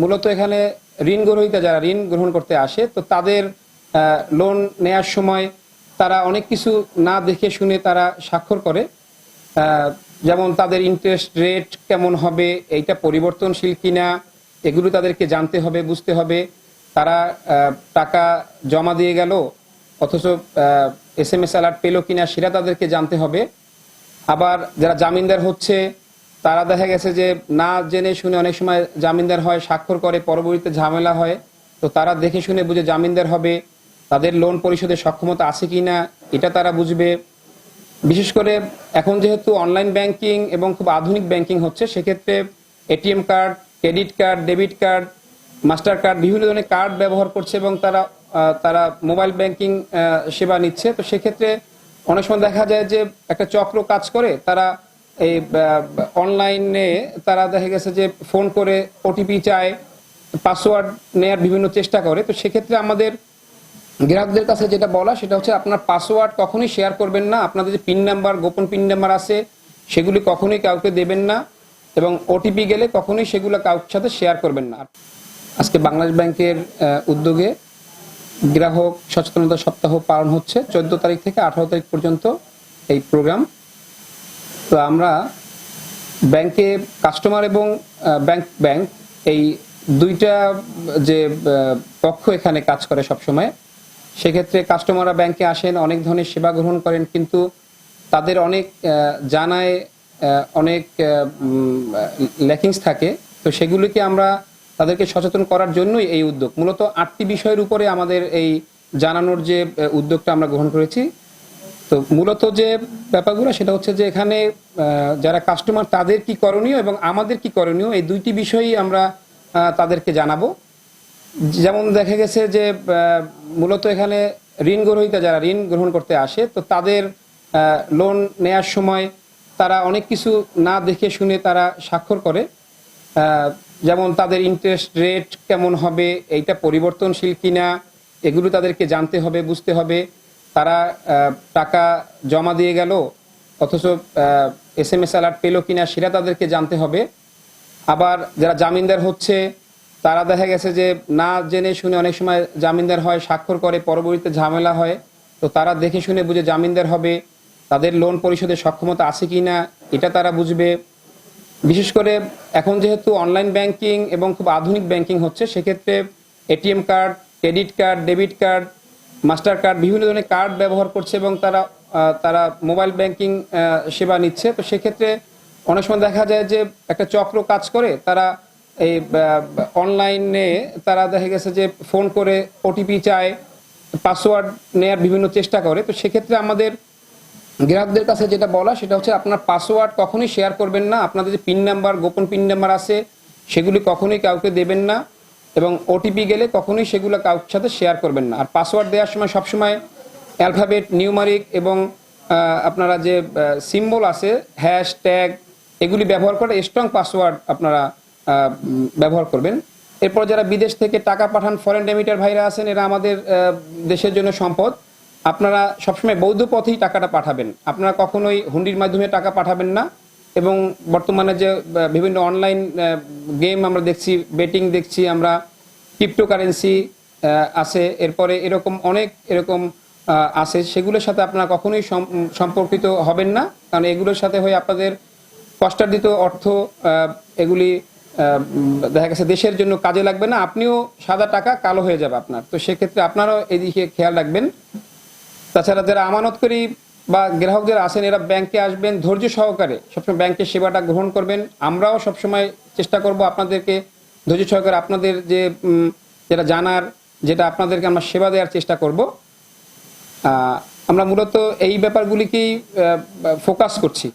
মূলত এখানে ঋণ গ্রহীতা যারা ঋণ গ্রহণ করতে আসে, তো তাদের লোন নেয়ার সময় তারা অনেক কিছু না দেখে শুনে তারা স্বাক্ষর করে। যেমন তাদের ইন্টারেস্ট রেট কেমন হবে, এইটা পরিবর্তনশীল কিনা, এগুলো তাদেরকে জানতে হবে, বুঝতে হবে। তারা টাকা জমা দিয়ে গেল, অথচ এস এম এস অ্যালার্ট পেল কিনা সেটা তাদেরকে জানতে হবে। আবার যারা জামিনদার হচ্ছে তারা দেখা গেছে যে না জেনে শুনে অনেক সময় জামিনদার হয়, স্বাক্ষর করে, পরবর্তীতে ঝামেলা হয়। তো তারা দেখে শুনে বুঝে জামিনদার হবে। তাদের লোন পরিশোধের সক্ষমতা আছে কিনা, এটা তারা বুঝবে। বিশেষ করে এখন যেহেতু অনলাইন ব্যাংকিং এবং খুব আধুনিক ব্যাংকিং হচ্ছে, সেক্ষেত্রে ATM card credit card debit card master card বিভিন্ন ধরনের কার্ড ব্যবহার করছে এবং তারা তারা মোবাইল ব্যাংকিং সেবা নিচ্ছে। তো সেক্ষেত্রে অনেক সময় দেখা যায় যে একটা চক্র কাজ করে, তারা এই অনলাইনে তারা দেখা গেছে যে ফোন করে ওটিপি চায় পাসওয়ার্ড নেয়ার বিভিন্ন চেষ্টা করে। তো সেক্ষেত্রে আমাদের গ্রাহকদের কাছে যেটা বলা, সেটা হচ্ছে আপনার পাসওয়ার্ড কখনোই শেয়ার করবেন না। আপনাদের যে পিন নাম্বার গোপন পিন নাম্বার আছে, সেগুলি কখনোই কাউকে দেবেন না এবং ওটিপি গেলে কখনোই সেগুলো কাউর সাথে শেয়ার করবেন না। আজকে বাংলাদেশ ব্যাংকের উদ্যোগে গ্রাহক সচেতনতা সপ্তাহ পালন হচ্ছে। চোদ্দ তারিখ থেকে আঠারো তারিখ পর্যন্ত এই প্রোগ্রাম তো আমরা ব্যাংকে কাস্টমার এবং ব্যাংক ব্যাংক এই দুইটা, যে পক্ষ এখানে কাজ করে সব সময় সেক্ষেত্রে কাস্টমাররা ব্যাংকে আসেন, অনেক ধরনের সেবা গ্রহণ করেন, কিন্তু তাদের অনেক জানায় অনেক ল্যাকিংস থাকে। তো সেগুলিকে আমরা তাদেরকে সচেতন করার জন্যই এই উদ্যোগ। মূলত আটটি বিষয়ের উপরে আমাদের এই জানানোর যে উদ্যোগটা আমরা গ্রহণ করেছি। তো মূলত যে ব্যাপারগুলো সেটা হচ্ছে যে এখানে যারা কাস্টমার তাদের কি করণীয় এবং আমাদের কি করণীয়, এই দুইটি বিষয়ই আমরা তাদেরকে জানাব। যেমন দেখা গেছে যে মূলত এখানে ঋণ গ্রহীতা যারা ঋণ গ্রহণ করতে আসে, তো তাদের লোন নেয়ার সময় তারা অনেক কিছু না দেখে শুনে তারা স্বাক্ষর করে। যেমন তাদের ইন্টারেস্ট রেট কেমন হবে, এইটা পরিবর্তনশীল কিনা, এগুলো তাদেরকে জানতে হবে, বুঝতে হবে। তারা টাকা জমা দিয়ে গেল, অথচ এস এম এস অ্যালার্ট পেল কিনা সেটা তাদেরকে জানতে হবে। আবার যারা জামিনদার হচ্ছে, তারা দেখা গেছে যে না জেনে শুনে অনেক সময় জামিনদার হয়, স্বাক্ষর করে, পরবর্তীতে ঝামেলা হয়। তো তারা দেখে শুনে বুঝে জামিনদার হবে। তাদের লোন পরিশোধের সক্ষমতা আছে কিনা, এটা তারা বুঝবে। বিশেষ করে এখন যেহেতু অনলাইন ব্যাংকিং এবং খুব আধুনিক ব্যাংকিং হচ্ছে, সেক্ষেত্রে ATM card credit card debit card master card, বিভিন্ন ধরনের কার্ড ব্যবহার করছে এবং তারা তারা মোবাইল ব্যাংকিং সেবা নিচ্ছে। তো সেক্ষেত্রে অনেক সময় দেখা যায় যে একটা চক্র কাজ করে, তারা এই অনলাইনে তারা দেখা গেছে যে ফোন করে ওটিপি চায়, পাসওয়ার্ড নেয়ার বিভিন্ন চেষ্টা করে। তো সেক্ষেত্রে আমাদের গ্রাহকদের কাছে যেটা বলা, সেটা হচ্ছে আপনার পাসওয়ার্ড কখনোই শেয়ার করবেন না। আপনাদের যে পিন নাম্বার, গোপন পিন নাম্বার আছে, সেগুলি কখনোই কাউকে দেবেন না। এবং ওটিপি গেলে কখনোই সেগুলো কাউর সাথে শেয়ার করবেন না। আর পাসওয়ার্ড দেওয়ার সময় সবসময় অ্যালফাবেট নিউমারিক এবং আপনারা যে সিম্বল আছে হ্যাশ ট্যাগ এগুলি ব্যবহার করে স্ট্রং পাসওয়ার্ড আপনারা ব্যবহার করবেন। এরপর যারা বিদেশ থেকে টাকা পাঠান ফরেন ডেমিটার ভাইরা আছেন, এরা আমাদের দেশের জন্য সম্পদ। আপনারা সবসময় বৌদ্ধ পথেই টাকাটা পাঠাবেন। আপনারা কখনোই হুন্ডির মাধ্যমে টাকা পাঠাবেন না। এবং বর্তমানে যে বিভিন্ন অনলাইন গেম আমরা দেখছি বেটিং দেখছি, আমরা ক্রিপ্টোকারেন্সি আছে। এরপরে এরকম অনেক এরকম আছে। সেগুলোর সাথে আপনারা কখনোই সম্পর্কিত হবেন না। কারণ এগুলোর সাথে হয়ে আপনাদের কষ্টার্জিত অর্থ এগুলি দেখা গেছে দেশের জন্য কাজে লাগবে না। আপনিও সাদা টাকা, কালো হয়ে যাবে আপনার। তো সেক্ষেত্রে আপনারাও এদিকে খেয়াল রাখবেন। তাছাড়া যারা আমানতকারী বা গ্রাহকদের আসেন এরা ব্যাংকে আসবেন, ধৈর্য সহকারে সবসময় ব্যাংকের সেবাটা গ্রহণ করবেন। আমরাও সবসময় চেষ্টা করব আপনাদেরকে ধৈর্য সহকারে আপনাদের যে যেটা জানার, যেটা আপনাদেরকে আমরা সেবা দেওয়ার চেষ্টা করব। আমরা মূলত এই ব্যাপারগুলিকেই ফোকাস করছি।